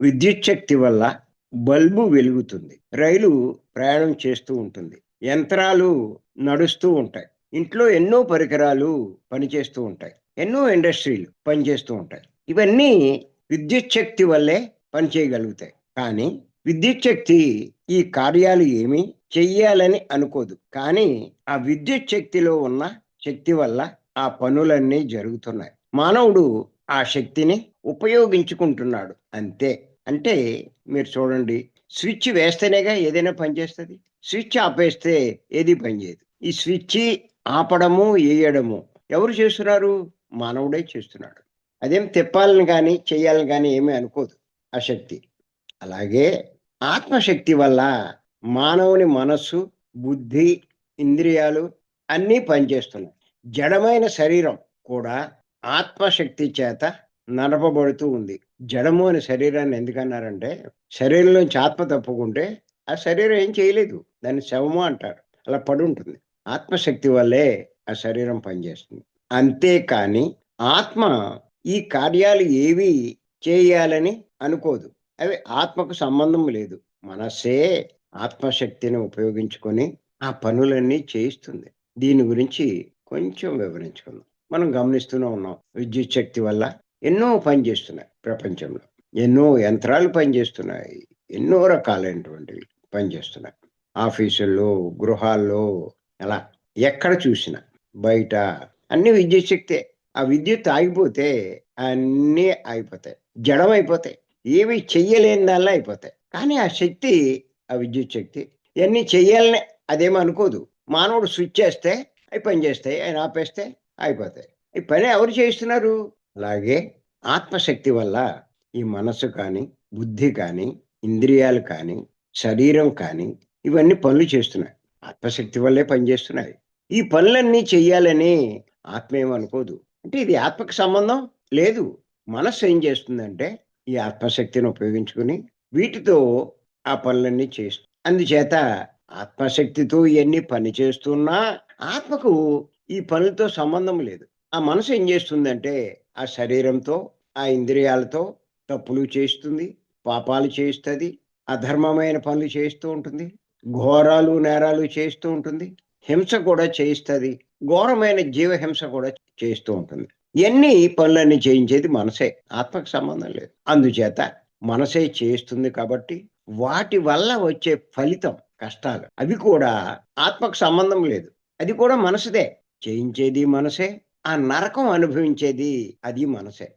విద్యుత్ శక్తి వల్ల బల్బు వెలుగుతుంది. రైలు ప్రయాణం చేస్తూ ఉంటుంది. యంత్రాలు నడుస్తూ ఉంటాయి. ఇంట్లో ఎన్నో పరికరాలు పనిచేస్తూ ఉంటాయి. ఎన్నో ఇండస్ట్రీలు పనిచేస్తూ ఉంటాయి. ఇవన్నీ విద్యుత్ శక్తి వల్లే పనిచేయగలుగుతాయి. కానీ విద్యుత్ శక్తి ఈ కార్యాలు ఏమి చెయ్యాలని అనుకోదు. కానీ ఆ విద్యుత్ శక్తిలో ఉన్న శక్తి వల్ల ఆ పనులన్నీ జరుగుతున్నాయి. మానవుడు ఆ శక్తిని ఉపయోగించుకుంటున్నాడు. అంతే. అంటే మీరు చూడండి స్విచ్ వేస్తేనేగా ఏదైనా పనిచేస్తుంది స్విచ్ ఆపేస్తే ఏది పనిచేయదు ఈ స్విచ్ ఆపడము వేయడము ఎవరు చేస్తున్నారు? మానవుడే చేస్తున్నాడు. అదేం తిప్పాలని కానీ చేయాలని కానీ ఏమీ అనుకోదు ఆ శక్తి. అలాగే ఆత్మశక్తి వల్ల మానవుని మనస్సు బుద్ధి ఇంద్రియాలు అన్నీ పనిచేస్తున్నాయి. జడమైన శరీరం కూడా ఆత్మశక్తి చేత నడపబడుతూ ఉంది. జడము అనే శరీరాన్ని ఎందుకన్నారంటే శరీరంలోంచి ఆత్మ తప్పుకుంటే ఆ శరీరం ఏం చేయలేదు. దాన్ని శవము అంటారు. అలా పడి ఉంటుంది ఆత్మశక్తి వల్లే ఆ శరీరం పనిచేస్తుంది. అంతేకాని ఆత్మ ఈ కార్యాలు ఏవి చేయాలని అనుకోదు. అవి ఆత్మకు సంబంధం లేదు. మనస్సే ఆత్మశక్తిని ఉపయోగించుకొని ఆ పనులన్నీ చేయిస్తుంది. దీని గురించి కొంచెం వివరించుకుందాం. మనం గమనిస్తూనే ఉన్నాం. విద్యుత్ శక్తి వల్ల ఎన్నో పనిచేస్తున్నాయి ప్రపంచంలో. ఎన్నో యంత్రాలు పనిచేస్తున్నాయి. ఎన్నో రకాలైనటువంటివి పనిచేస్తున్నాయి. ఆఫీసుల్లో గృహాల్లో అలా ఎక్కడ చూసినా బయట అన్ని విద్యుత్ శక్తే ఆ విద్యుత్ ఆగిపోతే అన్నీ ఆగిపోతాయి జడం అయిపోతాయి. ఏవి చెయ్యలేని దానిలో అయిపోతాయి. కానీ ఆ శక్తి ఆ విద్యుత్ శక్తి ఇవన్నీ చెయ్యాలని అదేమో అనుకోదు. మానవుడు స్విచ్ చేస్తే అవి పనిచేస్తాయి ఆయన ఆపేస్తే అయిపోతాయి. ఈ పని ఎవరు చేయిస్తున్నారు? అలాగే ఆత్మశక్తి వల్ల ఈ మనసు కానీ బుద్ధి కానీ ఇంద్రియాలు కానీ శరీరం కానీ ఇవన్నీ పనులు చేస్తున్నాయి. ఆత్మశక్తి వల్లే పనిచేస్తున్నాయి ఈ పనులన్నీ చెయ్యాలని ఆత్మ ఏమనుకోదు అంటే ఇది ఆత్మకు సంబంధం లేదు. మనస్సు ఏం చేస్తుందంటే ఈ ఆత్మశక్తిని ఉపయోగించుకుని వీటితో ఆ పనులన్నీ చేస్తు అందుచేత ఆత్మశక్తితో ఇవన్నీ పని చేస్తున్నా ఆత్మకు ఈ పనులతో సంబంధం లేదు. ఆ మనసు ఏం చేస్తుందంటే ఆ శరీరంతో ఆ ఇంద్రియాలతో తప్పులు చేస్తుంది పాపాలు చేస్తుంది అధర్మమైన పనులు చేస్తూ ఉంటుంది ఘోరాలు నేరాలు చేస్తూ ఉంటుంది హింస కూడా చేయిస్తుంది ఘోరమైన జీవహింస కూడా చేస్తూ ఉంటుంది. ఎన్ని పనులన్నీ చేయించేది మనసే ఆత్మకు సంబంధం లేదు. అందుచేత మనసే చేస్తుంది కాబట్టి వాటి వల్ల వచ్చే ఫలితం కష్టాలు అవి కూడా ఆత్మకు సంబంధం లేదు. అది కూడా మనసుదే. చేయించేది మనసే ఆ నరకం అనుభవించేది అది మనసే.